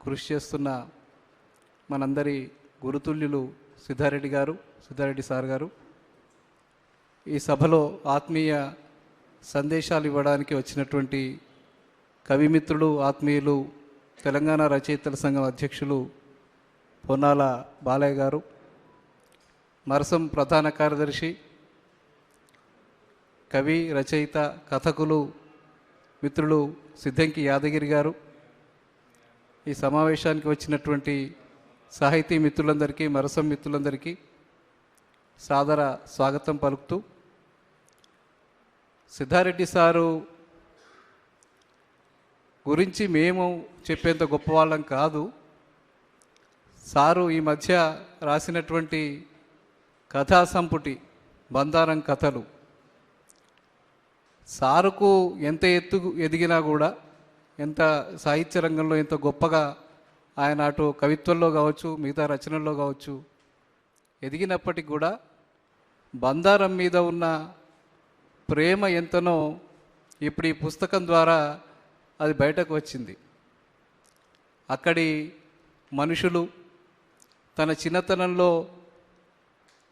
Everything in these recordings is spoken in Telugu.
కృషి చేస్తున్న మనందరి గురుతుల్యులు సిద్ధారెడ్డి గారు సిద్ధారెడ్డి సార్ గారు ఈ సభలో ఆత్మీయ సందేశాలు ఇవ్వడానికి వచ్చినటువంటి కవిమిత్రులు ఆత్మీయులు తెలంగాణ రచయితల సంఘం అధ్యక్షులు పొన్నాల బాలయ్య గారు మరసం ప్రధాన కార్యదర్శి కవి రచయిత కథకులు మిత్రులు సిద్ధంకి యాదగిరి గారు ఈ సమావేశానికి వచ్చినటువంటి సాహితీ మిత్రులందరికీ మరసం మిత్రులందరికీ సాదర స్వాగతం పలుకుతూ సిద్ధారెడ్డి సారు గురించి మేము చెప్పేంత గొప్పవాళ్ళం కాదు. సారు ఈ మధ్య రాసినటువంటి కథా సంపుటి బందారం కథలు సారుకు ఎంత ఎత్తు ఎదిగినా కూడా ఎంత సాహిత్య రంగంలో ఎంత గొప్పగా ఆయన అటు కవిత్వంలో కావచ్చు మిగతా రచనల్లో కావచ్చు ఎదిగినప్పటికి కూడా బందారం మీద ఉన్న ప్రేమ ఎంతనో ఇప్పుడు ఈ పుస్తకం ద్వారా అది బయటకు వచ్చింది. అక్కడి మనుషులు తన చిన్నతనంలో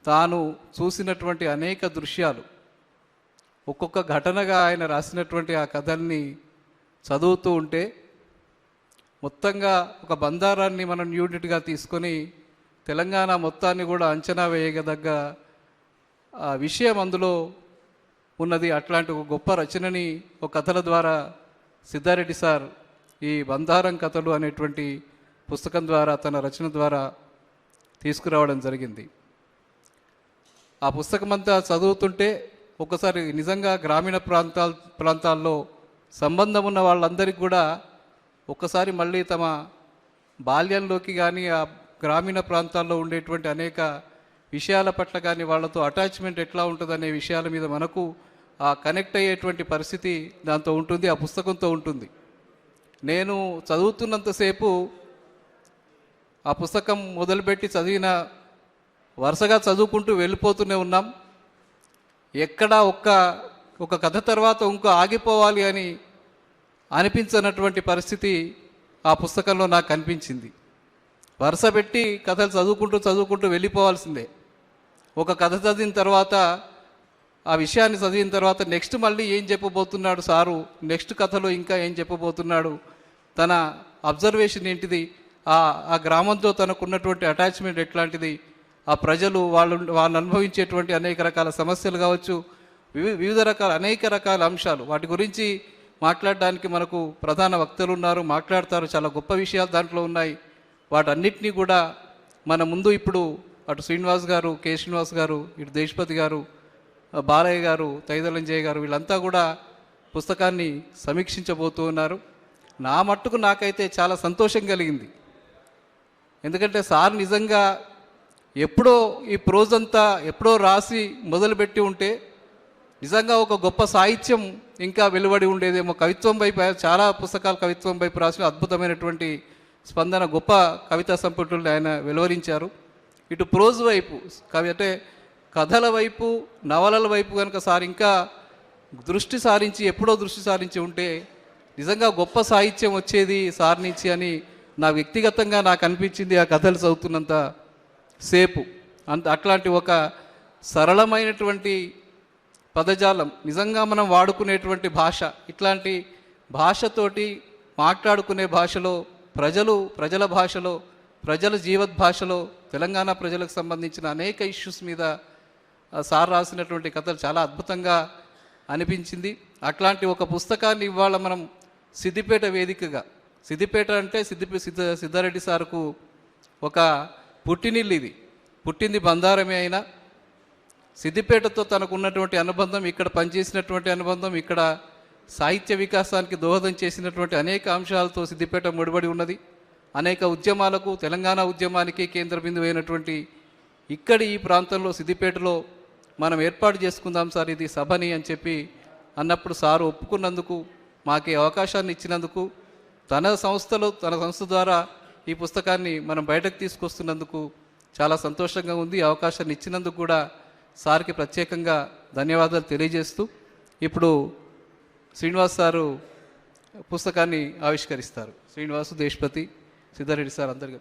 తాను చూసినటువంటి అనేక దృశ్యాలు ఒక్కొక్క ఘటనగా ఆయన రాసినటువంటి ఆ కథల్ని చదువుతూ ఉంటే మొత్తంగా ఒక బందారాన్ని మనం యూనిట్గా తీసుకొని తెలంగాణ మొత్తాన్ని కూడా అంచనా వేయగదగ్గ ఆ విషయం అందులో ఉన్నది అట్లాంటి ఒక గొప్ప రచనని ఒక కథల ద్వారా సిద్ధారెడ్డి సార్ ఈ బందారం కథలు అనేటువంటి పుస్తకం ద్వారా తన రచన ద్వారా తీసుకురావడం జరిగింది. ఆ పుస్తకమంతా చదువుతుంటే ఒకసారి నిజంగా గ్రామీణ ప్రాంతాల ప్రాంతాల్లో సంబంధం ఉన్న వాళ్ళందరికీ కూడా ఒక్కసారి మళ్ళీ తమ బాల్యంలోకి కానీ ఆ గ్రామీణ ప్రాంతాల్లో ఉండేటువంటి అనేక విషయాల పట్ల కానీ వాళ్ళతో అటాచ్మెంట్ ఎట్లా ఉంటుందనే విషయాల మీద మనకు ఆ కనెక్ట్ అయ్యేటువంటి పరిస్థితి దాంతో ఉంటుంది ఆ పుస్తకంతో ఉంటుంది. నేను చదువుతున్నంతసేపు ఆ పుస్తకం మొదలుపెట్టి చదివిన వరుసగా చదువుకుంటూ వెళ్ళిపోతూనే ఉన్నాం. ఎక్కడా ఒక్క ఒక కథ తర్వాత ఇంకో ఆగిపోవాలి అని అనిపించనటువంటి పరిస్థితి ఆ పుస్తకంలో నాకు కనిపించింది. వరుస పెట్టి కథలు చదువుకుంటూ చదువుకుంటూ వెళ్ళిపోవాల్సిందే. ఒక కథ చదివిన తర్వాత ఆ విషయాన్ని చదివిన తర్వాత నెక్స్ట్ మళ్ళీ ఏం చెప్పబోతున్నాడు సారు? నెక్స్ట్ కథలో ఇంకా ఏం చెప్పబోతున్నాడు? తన అబ్జర్వేషన్ ఏంటిది? ఆ ఆ గ్రామంతో తనకున్నటువంటి అటాచ్మెంట్ ఎట్లాంటిది? ఆ ప్రజలు వాళ్ళు వాళ్ళు అనుభవించేటువంటి అనేక రకాల సమస్యలు కావచ్చు వివిధ రకాల అనేక రకాల అంశాలు. వాటి గురించి మాట్లాడడానికి మనకు ప్రధాన వక్తలు ఉన్నారు మాట్లాడతారు చాలా గొప్ప విషయాలు దాంట్లో ఉన్నాయి. వాటన్నిటినీ కూడా మన ముందు ఇప్పుడు అటు శ్రీనివాస్ గారు కె. శ్రీనివాస్ గారు ఇటు దేశపతి గారు బాలయ్య గారు తైదలంజయ్య గారు వీళ్ళంతా కూడా పుస్తకాన్ని సమీక్షించబోతూ ఉన్నారు. నా మట్టుకు నాకైతే చాలా సంతోషం కలిగింది. ఎందుకంటే సార్ నిజంగా ఎప్పుడో ఈ ప్రోజంతా ఎప్పుడో రాసి మొదలుపెట్టి ఉంటే నిజంగా ఒక గొప్ప సాహిత్యం ఇంకా వెలువడి ఉండేదేమో. కవిత్వం వైపు చాలా పుస్తకాలు కవిత్వం వైపు రాసిన అద్భుతమైనటువంటి స్పందన గొప్ప కవితా సంపుటుల్ని ఆయన వెలువరించారు. ఇటు ప్రోజ్ వైపు కవి అంటే కథల వైపు నవలల వైపు కనుక సార్ ఇంకా దృష్టి సారించి ఎప్పుడో దృష్టి సారించి ఉంటే నిజంగా గొప్ప సాహిత్యం వచ్చేది సార్ నుంచి అని నా వ్యక్తిగతంగా నాకు అనిపించింది ఆ కథలు చదువుతున్నంత సేపు. అంత అట్లాంటి ఒక సరళమైనటువంటి పదజాలం. నిజంగా మనం వాడుకునేటువంటి భాష ఇట్లాంటి భాషతోటి మాట్లాడుకునే భాషలో ప్రజలు ప్రజల భాషలో ప్రజల జీవత్ భాషలో తెలంగాణ ప్రజలకు సంబంధించిన అనేక ఇష్యూస్ మీద సార్ రాసినటువంటి కథలు చాలా అద్భుతంగా అనిపించింది. అట్లాంటి ఒక పుస్తకాన్ని ఇవాళ మనం సిద్దిపేట వేదికగా సిద్దిపేట అంటే సిద్దిపే సిద్ధ సిద్ధారెడ్డి సార్కు ఒక పుట్టినిల్లు ఇది. పుట్టింది బందారమే అయినా సిద్దిపేటతో తనకు ఉన్నటువంటి అనుబంధం ఇక్కడ పనిచేసినటువంటి అనుబంధం ఇక్కడ సాహిత్య వికాసానికి దోహదం చేసినటువంటి అనేక అంశాలతో సిద్దిపేట ముడిపడి ఉన్నది. అనేక ఉద్యమాలకు తెలంగాణ ఉద్యమానికి కేంద్ర బిందువు అయినటువంటి ఇక్కడ ఈ ప్రాంతంలో సిద్దిపేటలో మనం ఏర్పాటు చేసుకుందాం సార్ ఇది సభని అని చెప్పి అన్నప్పుడు సారు ఒప్పుకున్నందుకు మాకు అవకాశాన్ని ఇచ్చినందుకు తన సంస్థలో తన సంస్థ ద్వారా ఈ పుస్తకాన్ని మనం బయటకు తీసుకొస్తున్నందుకు చాలా సంతోషంగా ఉంది. అవకాశాన్ని ఇచ్చినందుకు కూడా సార్కి ప్రత్యేకంగా ధన్యవాదాలు తెలియజేస్తూ ఇప్పుడు శ్రీనివాస్ సారు పుస్తకాన్ని ఆవిష్కరిస్తారు. శ్రీనివాసు దేశపతి సిద్ధారెడ్డి సార్ అందరికీ